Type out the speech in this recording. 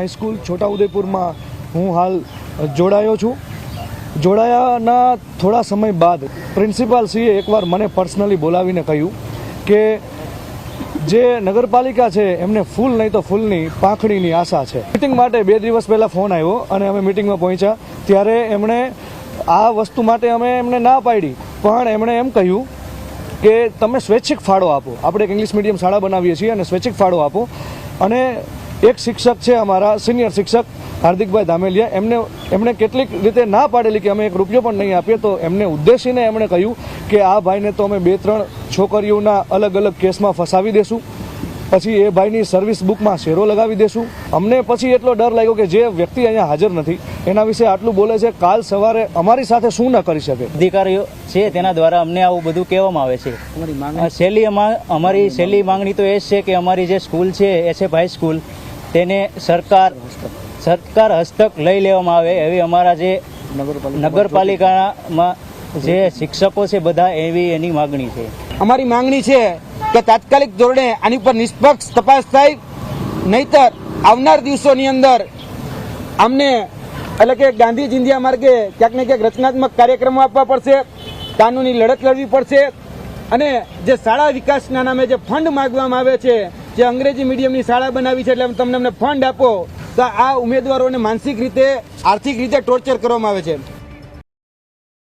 High school છોટાઉદેપુરમાં હું હાલ જોડાયો છું. જોડાયાના થોડા સમય બાદ પ્રિન્સિપાલ શ્રીએ એકવાર મને પર્સનલી બોલાવીને કહ્યું કે જે નગરપાલિકા છે, એમને ફૂલ નહીં તો ફૂલની પાંખડીની આશા છે. મિટિંગ માટે બે દિવસ પહેલાં ફોન આવ્યો અને અમે મિટિંગમાં પહોંચ્યા. ત્યારે એમણે આ વસ્તુ માટે અમે એમને ના પાડી, પણ એમણે એમ કહ્યું કે તમે સ્વૈચ્છિક ફાળો આપો. આપણે એક ઇંગ્લિશ મીડિયમ શાળા બનાવીએ છીએ અને સ્વૈચ્છિક ફાળો આપો. અને એક શિક્ષક છે અમારા સિનિયર શિક્ષક હાર્દિકભાઈ ધામેલિયા. એમને એમણે કેટલીક રીતે ના પાડેલી કે અમે એક રૂપિયો પણ નહીં આપીએ તો એમને ઉદ્દેશીને એમણે કહ્યું કે આ ભાઈને તો અમે બે ત્રણ છોકરીઓના અલગ અલગ કેસમાં ફસાવી દેશું. પછી એ ભાઈની સર્વિસ બુકમાં શેરો લગાવી દેશું. અમને પછી એટલો ડર લાગ્યો કે જે વ્યક્તિ અહીંયા હાજર નથી એના વિશે આટલું બોલે છે કાલ સવારે અમારી સાથે શું ન કરી શકે? અધિકારીઓ છે તેના દ્વારા અમને આવું બધું કહેવામાં આવે છે. છેલ્લી અમારી છેલ્લી માંગણી? તો એ જ છે કે અમારી જે સ્કૂલ છે એસએફ હાઈસ્કૂલ તેને સરકાર સરકાર હસ્તક લઈ લેવામાં આવે એવી અમારા જે નગરપાલિકામાં જે શિક્ષકો છે બધા એવી એની માગણી છે. અમારી માંગણી છે કે તાત્કાલિક ધોરણે આની પર નિષ્પક્ષ તપાસ થાય નહીતર આવનાર દિવસોની અંદર અમને એટલે કે ગાંધી જિંદિયા માર્ગે ક્યાંક ને ક્યાંક રચનાત્મક કાર્યક્રમો આપવા પડશે કાનૂની લડત લડવી પડશે અને જે શાળા વિકાસના નામે જે ફંડ માગવામાં આવે છે જે અંગ્રેજી મીડિયમની શાળા બનાવી છે એટલે તમને અમને ફંડ આપો, તો આ ઉમેદવારોને માનસિક રીતે, આર્થિક રીતે ટોર્ચર કરવામાં આવે છે.